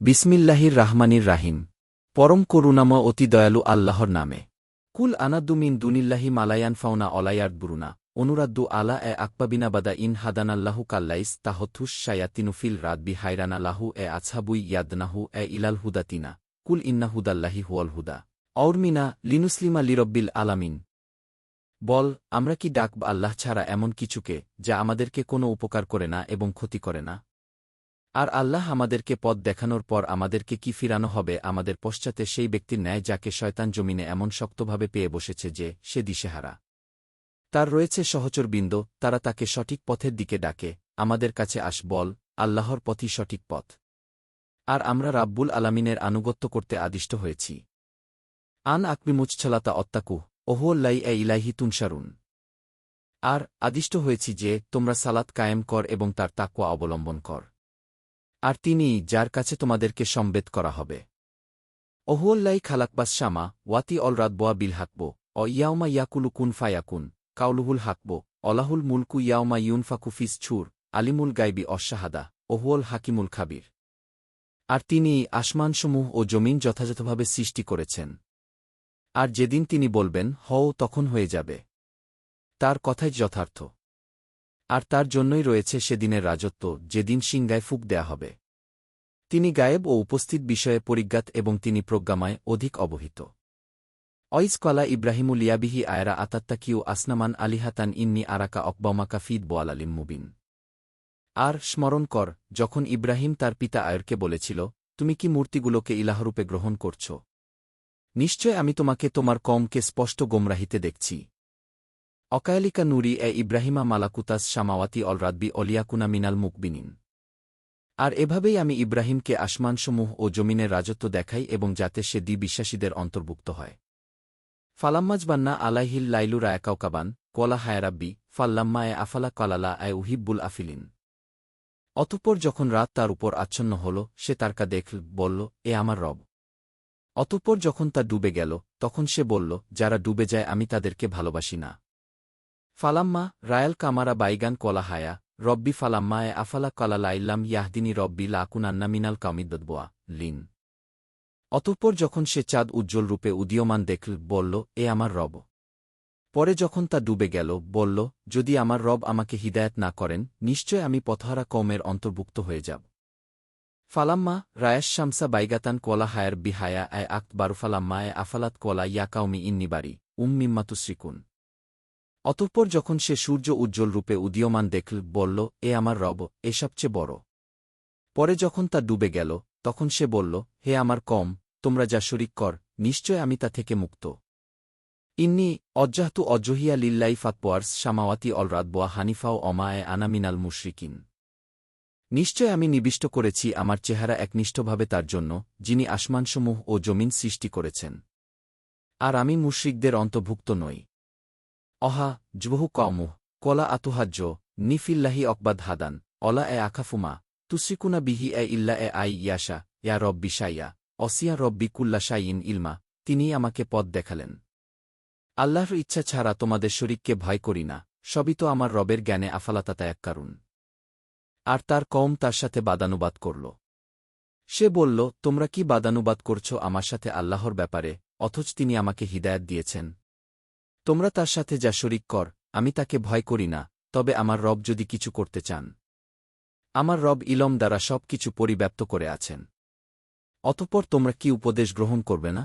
বিসমিল্লাহির রাহমানির রাহিম। পরম করুণাময় অতি দয়ালু আল্লাহর নামে। কুল আনাদ্দুমিন দুনিল্লাহি মালায়ান ফাউনা অলায়ার্দ বুরুনা অনুরাদ্দু আলা এ আকপাবিনা বাদা ইন হাদানাল্লাহু কাল্লাইস তাহথুস শায়াতিনুফিল রাদবি হাইরানা লাহু এ আছাবুই ইয়াদনাহু এ ইলাল হুদাতিনা কুল ইন্না হুদাল্লাহি হুয়াল হুদা। অউরমিনা লিনুসলিমা লিরব্বিল আলামিন। বল, আমরা কি ডাকব আল্লাহ ছাড়া এমন কিছুকে যা আমাদেরকে কোনো উপকার করে না এবং ক্ষতি করে না? আর আল্লাহ আমাদেরকে পথ দেখানোর পর আমাদেরকে কি ফিরানো হবে আমাদের পশ্চাতে সেই ব্যক্তির ন্যায় যাকে শয়তান জমিনে এমন শক্তভাবে পেয়ে বসেছে যে সে দিশেহারা। তার রয়েছে সহচরবৃন্দ, তারা তাকে সঠিক পথের দিকে ডাকে, আমাদের কাছে আস, বল, আল্লাহর পথই সঠিক পথ। আর আমরা রাব্বুল আলামিনের আনুগত্য করতে আদিষ্ট হয়েছি। আন আকবিমুচ্ছলাতা অত্তাকু ওহুল্লাই এ ইলাহি তুনসারুন আর আদিষ্ট হয়েছি যে তোমরা সালাত কায়েম কর এবং তার তাকুয়া অবলম্বন কর। আর তিনিই যার কাছে তোমাদেরকে সম্বেদ করা হবে। ওহুল্লাই খালাকবাস শামা, ওয়াতি অল রাতবোয়া বিল হাকব, অ ইয়াউমা ইয়াকুলু কুন ফায়াকুন, কাউলুহুল হাকব, অলাহুল মুলকু ইয়াউমা ইউনফাকুফিস ছুর, আলিমুল গাইবি অশাহাদা ওহুল হাকিমুল খাবির। আর তিনি আসমানসমূহ ও জমিন যথাযথভাবে সৃষ্টি করেছেন। আর যেদিন তিনি বলবেন, হও, তখন হয়ে যাবে। তার কথাই যথার্থ। আর তার জন্যই রয়েছে সেদিনের রাজত্ব, যেদিন সিংগায় ফুক দেয়া হবে। তিনি গায়েব ও উপস্থিত বিষয়ে পরিজ্ঞাত এবং তিনি প্রজ্ঞামায়, অধিক অবহিত। অইজ কলা ইব্রাহিমুল ইয়াবিহি আয়রা আতাত্তাকিউ আসনামান আলিহাতান ইন্নি আরাকা অকবামাকা ফিদ বোয়াল আলিম মুবিন। আর স্মরণ কর, যখন ইব্রাহিম তার পিতা আয়রকে বলেছিল, তুমি কি মূর্তিগুলোকে ইলাহরূপে গ্রহণ করছ? নিশ্চয় আমি তোমাকে তোমার কমকে স্পষ্ট গোমরাহিতে দেখছি। অকায়ালিকা নুরি এ ইব্রাহিমা মালাকুতাস শামাওয়াতি অলরাদবি অলিয়াকুনা মিনাল মুকবিনিন আর এভাবেই আমি ইব্রাহিমকে আসমানসমূহ ও জমিনের রাজত্ব দেখাই এবং যাতে সে দি বিশ্বাসীদের অন্তর্ভুক্ত হয়। ফালাম্মাজবান্না আলাইহিল লাইলু রায়াকাউকাবান কলা হায়ারাব্বি, ফাল্লাম্মা এ আফালা কালালা এ উহিব্বুল আফিলিন। অতঃপর যখন রাত তার উপর আচ্ছন্ন হল, সে তারকা দেখল, বলল, এ আমার রব। অতঃপর যখন তা ডুবে গেল, তখন সে বলল, যারা ডুবে যায়, আমি তাদেরকে ভালোবাসি না। ফালাম্মা রায়াল কামারা বাইগান কলা হায়া রব্বি ফালাম্মা এ আফালা কালালাইল্লাম ইয়াহদিনী রব্বি লাকুনান্না মিনাল কামিদ্দবোয়া লিন। অতঃপর যখন সে চাঁদ উজ্জ্বল রূপে উদীয়মান দেখল বলল, এ আমার রব। পরে যখন তা ডুবে গেল, বলল, যদি আমার রব আমাকে হিদায়ত না করেন, নিশ্চয় আমি পথহারা কমের অন্তর্ভুক্ত হয়ে যাব। ফালাম্মা রায়াস শামসা বাইগাতান কলা হায়ার বিহায়া আয় আক্ত বারুফালাম্মা এ আফালাত কলা ইয়াকাউমি ইন্নিবারি উম্মিম্মাতুশ্রিকুন অতঃপর যখন সে সূর্য উজ্জ্বল রূপে উদীয়মান দেখল, বলল, এ আমার রব, এ সবচেয়ে বড়। পরে যখন তা ডুবে গেল, তখন সে বলল, হে আমার কম, তোমরা যা শরিক কর, নিশ্চয় আমি তা থেকে মুক্ত। ইন্নি অজ্জাহতু অজ্জহিয়া লিল্লাই ফাতপোয়ার্স শামাওয়াতি অলরাতবোয়া হানিফাও অমায়ে আনামিনাল মুশরিকিন। নিশ্চয় আমি নিবিষ্ট করেছি আমার চেহারা একনিষ্ঠভাবে তার জন্য, যিনি আসমানসমূহ ও জমিন সৃষ্টি করেছেন। আর আমি মুশরিকদের অন্তর্ভুক্ত নই। অহা জবহু কমুহ কলা আতুহাজ্য নিফিল্লাহি অকবাদ হাদান, অলা এ আখাফুমা তুসিকুনা বিহি এ ইল্লা এ আই ইয়াশা, ইয়া রব্বি সাইয়া অসিয়া রব্বি কুল্লা সাইন ইলমা তিনিই আমাকে পথ দেখালেন। আল্লাহর ইচ্ছা ছাড়া তোমাদের শরিককে ভয় করি না, সবই তো আমার রবের জ্ঞানে আফালাতাতায়াক কারুন। আর তার কম তার সাথে বাদানুবাদ করল। সে বলল, তোমরা কি বাদানুবাদ করছ আমার সাথে আল্লাহর ব্যাপারে, অথচ তিনি আমাকে হিদায়াত দিয়েছেন? তোমরা তার সাথে যা শরিক কর, আমি তাকে ভয় করি না, তবে আমার রব যদি কিছু করতে চান। আমার রব ইলম দ্বারা সব কিছু পরিব্যাপ্ত করে আছেন। অতপর তোমরা কি উপদেশ গ্রহণ করবে না?